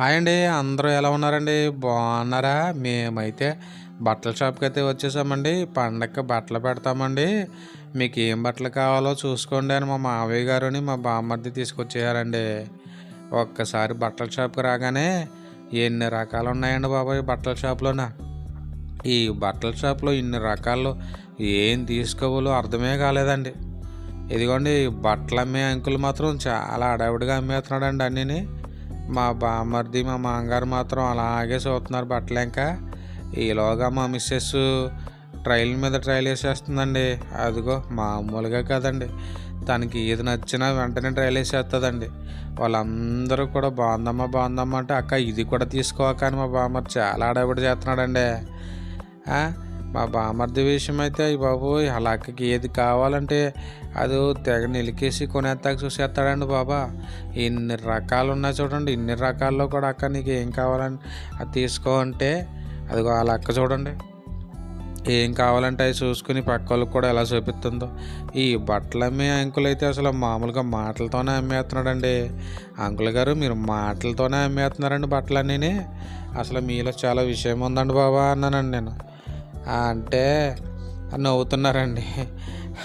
Hi అండి అందరూ ఎలా ఉన్నారండి? బాగున్నారా? మేమైతే బట్టల షాప్కి అయితే వచ్చేసామండి. పండగకి బట్టలు పెడతామండి. మీకు ఏం బట్టలు కావాలో చూసుకోండి అని మా మావయ్య గారుని మా బామ్మర్ది తీసుకొచ్చేయారండి. ఒక్కసారి బట్టల షాప్కి రాగానే ఎన్ని రకాలు ఉన్నాయండి బాబాయ్ బట్టల షాప్లోన? ఈ బట్టల షాప్లో ఇన్ని రకాలు ఏం తీసుకోవాలో అర్థమే కాలేదండి. ఇదిగోండి బట్టలు అమ్మే అంకుల్ మాత్రం చాలా అడావిడిగా అమ్మేస్తున్నాడండి అన్నీని. మా బామ్మర్ది మా మామగారు మాత్రం అలాగే చూస్తున్నారు బట్టలు ఇంకా ఈలోగా మా మిస్సెస్ ట్రైల్ మీద ట్రైల్ వేసేస్తుందండి. అదిగో మామూలుగా కదండి. తనకి ఏది నచ్చినా వెంటనే ట్రైల్ వేసేస్తుందండి వాళ్ళందరూ కూడా బాగుందమ్మా బాగుందమ్మా అంటే అక్క ఇది కూడా తీసుకోక అని మా బామ్మర్ చాలా అడవిడి చేస్తున్నాడండి. మా బామర్ది విషయం అయితే అయ్యి బాబు అలా అక్కకి ఏది కావాలంటే అది తెగ నిలికేసి కొనేత్తాక చూసేస్తాడండి బాబా. ఇన్ని రకాలు ఉన్నాయి చూడండి ఇన్ని రకాల్లో కూడా అక్క నీకు ఏం కావాలని అది తీసుకో అంటే అదిగో అలా అక్క చూడండి. ఏం కావాలంటే అవి చూసుకుని పక్క వాళ్ళకి కూడా ఎలా చూపిస్తుందో. ఈ బట్టలు అమ్మే అంకుల్ అయితే అసలు మామూలుగా మాటలతోనే అమ్మేస్తున్నాడండి. అంకుల్ గారు మీరు మాటలతోనే అమ్మేస్తున్నారండి బట్టలన్నీ అసలు మీలో చాలా విషయం ఉందండి బాబా అన్నానండి నేను. అంటే నవ్వుతున్నారండి.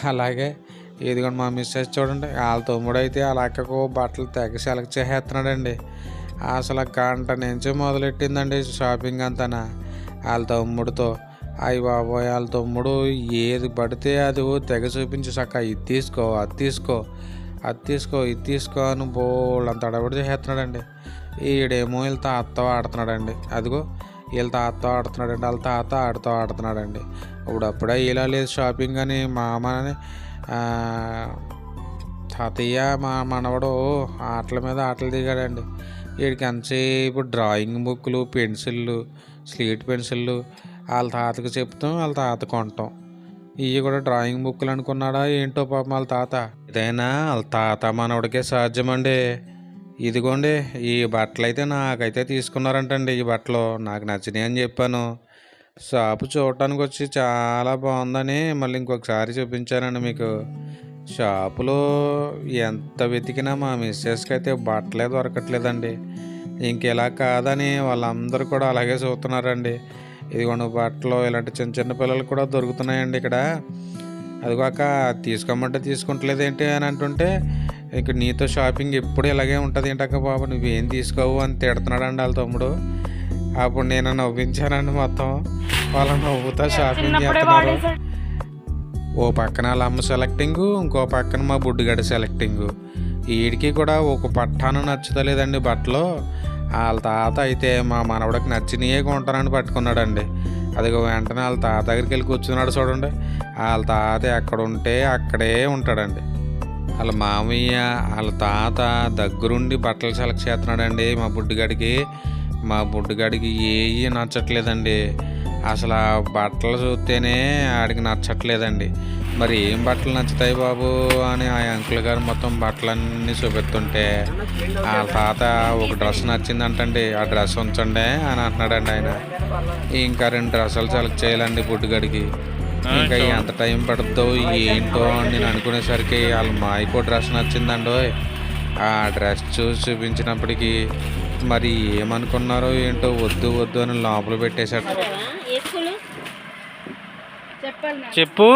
అలాగే ఇదిగోండి మా మిస్సెస్ చూడండి వాళ్ళ తమ్ముడు అయితే వాళ్ళ అక్కకు బట్టలు తెగ సెలెక్ట్ చేసేస్తున్నాడండి. అసలు గంట నుంచి మొదలెట్టిందండి షాపింగ్ అంతనా? వాళ్ళ తమ్ముడితో అయ్యి బాబోయ్ వాళ్ళ తమ్ముడు ఏది పడితే అది తెగ చూపించి చక్క ఇది తీసుకో అది తీసుకో అది తీసుకో ఇది తీసుకో అని బోళ్ళంత అడబడి చేసేస్తున్నాడండి. ఈడేమో వీళ్ళతో అత్త ఆడుతున్నాడండి. అదిగో వీళ్ళ తాతతో ఆడుతున్నాడండి వాళ్ళ తాత ఆడుతూ ఆడుతున్నాడండి. ఇప్పుడు అప్పుడే ఇలా లేదు షాపింగ్ అని మామని తాతయ్య మా మనవడు ఆటల మీద ఆటలు దిగాడండి. వీడికి ఎంతసేపు డ్రాయింగ్ బుక్లు పెన్సిళ్ళు స్లేట్ పెన్సిళ్ళు వాళ్ళ తాతకి చెప్తాం వాళ్ళ తాత కొంటాం. ఇవి కూడా డ్రాయింగ్ బుక్లు అనుకున్నాడా ఏంటో పాపం వాళ్ళ తాత? ఏదైనా వాళ్ళ తాత మనవడికే సాధ్యమండి. ఇదిగోండి ఈ బట్టలు అయితే నాకైతే తీసుకున్నారంటండి ఈ బట్టలు. నాకు నచ్చినాయి అని చెప్పాను. షాపు చూడటానికి వచ్చి చాలా బాగుందని మళ్ళీ ఇంకొకసారి చూపించానండి మీకు. షాపులో ఎంత వెతికినా మా మిస్సెస్కి అయితే బట్టలే దొరకట్లేదండి. ఇంకెలా కాదని వాళ్ళందరూ కూడా అలాగే చూస్తున్నారండి. ఇదిగోండి బట్టలు ఇలాంటి చిన్న చిన్న పిల్లలు కూడా దొరుకుతున్నాయండి ఇక్కడ. అదిగాక తీసుకోమంటే తీసుకుంటలేదు ఏంటి అని అంటుంటే ఇక నీతో షాపింగ్ ఎప్పుడు ఇలాగే ఉంటుంది ఏంటక్క బాబు? నువ్వేం తీసుకోవు అని తిడుతున్నాడండి వాళ్ళ తమ్ముడు. అప్పుడు నేను నవ్వించానండి మొత్తం. వాళ్ళ నవ్వుతా షాపింగ్ చేస్తున్నారు. ఓ పక్కన వాళ్ళ అమ్మ సెలెక్టింగ్ ఇంకో పక్కన మా బుడ్డిగడ సెలెక్టింగ్ వీడికి కూడా ఒక పట్టాను నచ్చుతలేదండి బట్టలు. వాళ్ళ తాత అయితే మా మనవడికి నచ్చినయే కొంటానని పట్టుకున్నాడండి. అదిగో వెంటనే వాళ్ళ తాత దగ్గరికి వెళ్ళి కూర్చున్నాడు చూడండి. వాళ్ళ తాత ఎక్కడ ఉంటే అక్కడే ఉంటాడండి. వాళ్ళ మామయ్య వాళ్ళ తాత దగ్గరుండి బట్టలు సెలెక్ట్ చేస్తున్నాడండి మా బుడ్డిగాడికి. మా బుడ్డిగాడికి ఏవి నచ్చట్లేదండి. అసలు ఆ బట్టలు చూస్తేనే ఆడికి నచ్చట్లేదండి. మరి ఏం బట్టలు నచ్చుతాయి బాబు అని ఆ అంకుల్ గారు మొత్తం బట్టలన్నీ చూపెడుతుంటే వాళ్ళ తాత ఒక డ్రెస్ నచ్చిందంటండి ఆ డ్రెస్ ఉంచండి అని అంటున్నాడండి ఆయన. ఇంకా రెండు డ్రెస్సులు సెలెక్ట్ చేయాలండి బుడ్డిగాడికి. ఇంకా ఎంత టైం పడుతుందో ఏంటో అని నేను అనుకునేసరికి వాళ్ళ మాయకో డ్రెస్ నచ్చిందండో ఆ డ్రెస్ చూసి చూపించినప్పటికీ మరి ఏమనుకున్నారో ఏంటో వద్దు వద్దు అని లోపల పెట్టేశాడు. చెప్పు?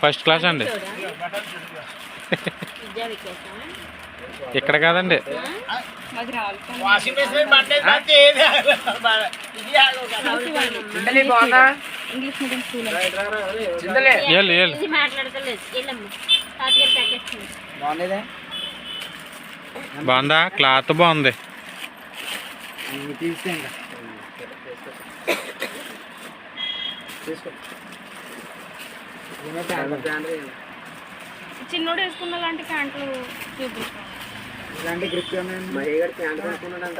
ఫస్ట్ క్లాస్ అండి? ఇక్కడ కాదండి. బాగుందా? క్లాత్ బాగుంది. చిన్నోడు వేసుకున్న లాంటి ప్యాంట్లు చూపించాను ఇలాంటి గ్రిప్ ప్యాంట్ కొనుక్కున్నాడంట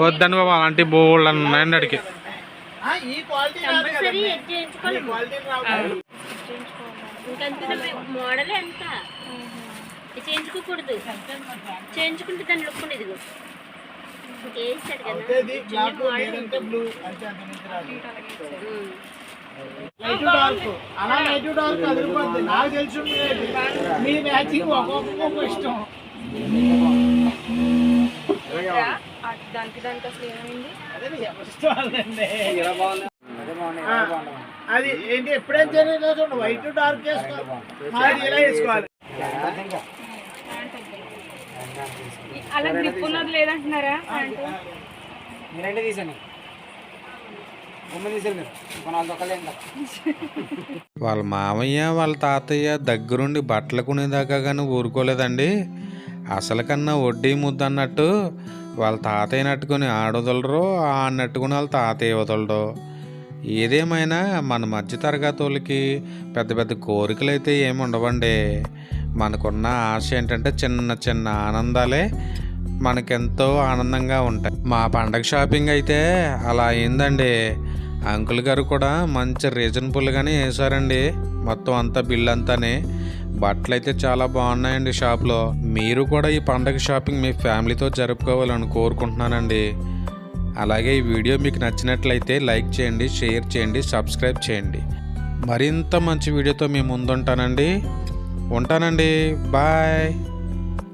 వద్దండి బాబు అలాంటి బోల్డ్ అని ఉన్నాయండి అడిగి మోడల్ ఎంత? చేయించుకోకూడదు. చేయించుకుంటే దాని లుక్ ఉండదు ఇదిగో. చేస్తాడు కదా? లైట్ డార్క్ అలా లైట్ డార్క్ అదిరిపోద్ది నాకు తెలుసు మీ- మీ మ్యాచింగ్ ఒక్కొక్క ఇష్టం. దానికి దానికి అసలు ఏమైంది అదే ఏంటి? ఎప్పుడైనా జరిగిందో చూడండి. వైట్ డార్క్ వేసుకోవాలి మాది ఇలా వేసుకోవాలి. అలా గ్రిప్ ఉన్నది లేదంటున్నారా? మీరంటే తీసండి బొమ్మ తీసారు మీరు మన వాళ్ళ మామయ్య వాళ్ళ తాతయ్య దగ్గరుండి బట్టలు కొనేదాకా కానీ ఊరుకోలేదండి. అసలు కన్నా వడ్డీ ముద్ద అన్నట్టు వాళ్ళ తాతయ్య నట్టుకుని ఆడొదలరు అన్నట్టుకుని వాళ్ళ తాతయ్య వదలరు ఏదేమైనా మన మధ్య తరగతి వాళ్ళకి పెద్ద పెద్ద కోరికలు అయితే ఏమి ఉండవండి. మనకున్న ఆశ ఏంటంటే చిన్న చిన్న ఆనందాలే మనకెంతో ఆనందంగా ఉంటాయి. మా పండగ షాపింగ్ అయితే అలా అయిందండి. అంకుల్ గారు కూడా మంచి రీజనబుల్గానే వేశారండి మొత్తం అంతా బిల్ అంతానే బట్టలు అయితే చాలా బాగున్నాయండి షాప్లో. మీరు కూడా ఈ పండగ షాపింగ్ మీ ఫ్యామిలీతో జరుపుకోవాలని కోరుకుంటున్నానండి. అలాగే ఈ వీడియో మీకు నచ్చినట్లయితే లైక్ చేయండి షేర్ చేయండి సబ్స్క్రైబ్ చేయండి. మరింత మంచి వీడియోతో మేము ముందుంటానండి. ఉంటానండి. బాయ్.